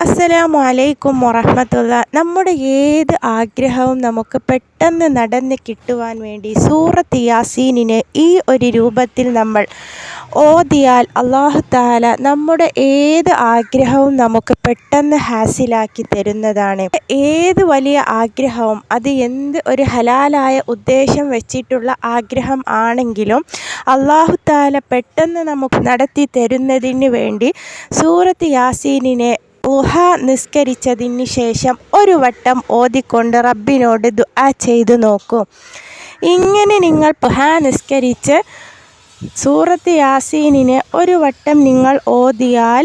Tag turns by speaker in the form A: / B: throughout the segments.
A: അസ്സലാമു അലൈക്കും വറഹമത്തുള്ള നമ്മുടെ ഏത് ആഗ്രഹവും നമുക്ക് പെട്ടെന്ന് നടന്ന് കിട്ടുവാൻ വേണ്ടി സൂറത്ത് യാസീനിനെ ഈ ഒരു രൂപത്തിൽ നമ്മൾ ഓതിയാൽ അള്ളാഹു താല നമ്മുടെ ഏത് ആഗ്രഹവും നമുക്ക് പെട്ടെന്ന് ഹാസിലാക്കി തരുന്നതാണ്. ഏത് വലിയ ആഗ്രഹവും അത് എന്ത് ഒരു ഹലാലായ ഉദ്ദേശം വെച്ചിട്ടുള്ള ആഗ്രഹം ആണെങ്കിലും അള്ളാഹു താല പെട്ടെന്ന് നമുക്ക് നടത്തി തരുന്നതിന് വേണ്ടി സൂറത്ത് യാസീനിനെ ളുഹ നിസ്കരിച്ചതിന് ശേഷം ഒരു വട്ടം ഓതിക്കൊണ്ട് റബ്ബിനോട് ദുആ ചെയ്തു നോക്കൂ. ഇങ്ങനെ നിങ്ങൾ പുഹാ നിസ്കരിച്ച് സൂറത്ത് യാസീനിനെ ഒരു വട്ടം നിങ്ങൾ ഓതിയാൽ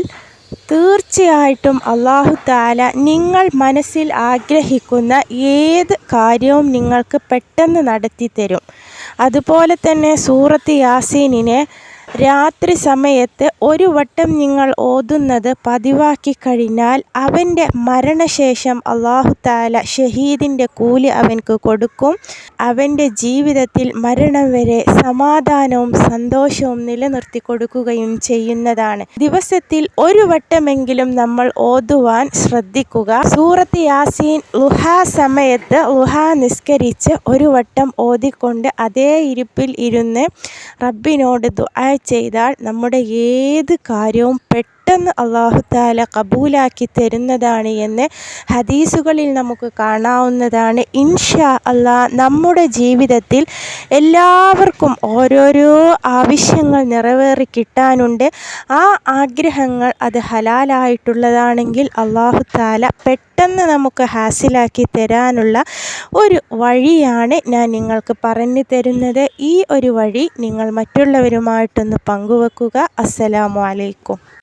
A: തീർച്ചയായിട്ടും അള്ളാഹു താല നിങ്ങൾ മനസ്സിൽ ആഗ്രഹിക്കുന്ന ഏത് കാര്യവും നിങ്ങൾക്ക് പെട്ടെന്ന് നടത്തി തരും. അതുപോലെ തന്നെ സൂറത്ത് യാസീനിനെ രാത്രി സമയത്ത് ഒരു വട്ടം നിങ്ങൾ ഓതുന്നത് പതിവാക്കി കഴിഞ്ഞാൽ അവന്റെ മരണശേഷം അള്ളാഹു താല ഷഹീദിന്റെ കൂലി അവൻക്ക് കൊടുക്കും. അവന്റെ ജീവിതത്തിൽ മരണം വരെ സമാധാനവും സന്തോഷവും നിലനിർത്തി കൊടുക്കുകയും ചെയ്യുന്നതാണ്. ദിവസത്തിൽ ഒരു വട്ടമെങ്കിലും നമ്മൾ ഓതുവാൻ ശ്രദ്ധിക്കുക. സൂറത്ത് യാസീൻ ലുഹ സമയത്ത് ലുഹ നിസ്കരിച്ച് ഒരു വട്ടം ഓതിക്കൊണ്ട് അതേ ഇരിപ്പിൽ ഇരുന്ന് റബ്ബിനോട് ദുആ ചെയ്താൽ നമ്മുടെ ഏത് കാര്യവും പെട്ടെന്ന് അള്ളാഹു താല കബൂലാക്കി തരുന്നതാണ് എന്ന് ഹദീസുകളിൽ നമുക്ക് കാണാവുന്നതാണ്. ഇൻഷാ അള്ളാ നമ്മുടെ ജീവിതത്തിൽ എല്ലാവർക്കും ഓരോരോ ആവശ്യങ്ങൾ നിറവേറി കിട്ടാനുണ്ട്. ആ ആഗ്രഹങ്ങൾ അത് ഹലാലായിട്ടുള്ളതാണെങ്കിൽ അള്ളാഹു താല പെട്ടെന്ന് നമുക്ക് ഹാസിലാക്കി തരാനുള്ള ഒരു വഴിയാണ് ഞാൻ നിങ്ങൾക്ക് പറഞ്ഞു തരുന്നത്. ഈ ഒരു വഴി നിങ്ങൾ മറ്റുള്ളവരുമായിട്ടൊന്ന് പങ്കുവെക്കുക. അസ്സലാമു അലൈക്കും.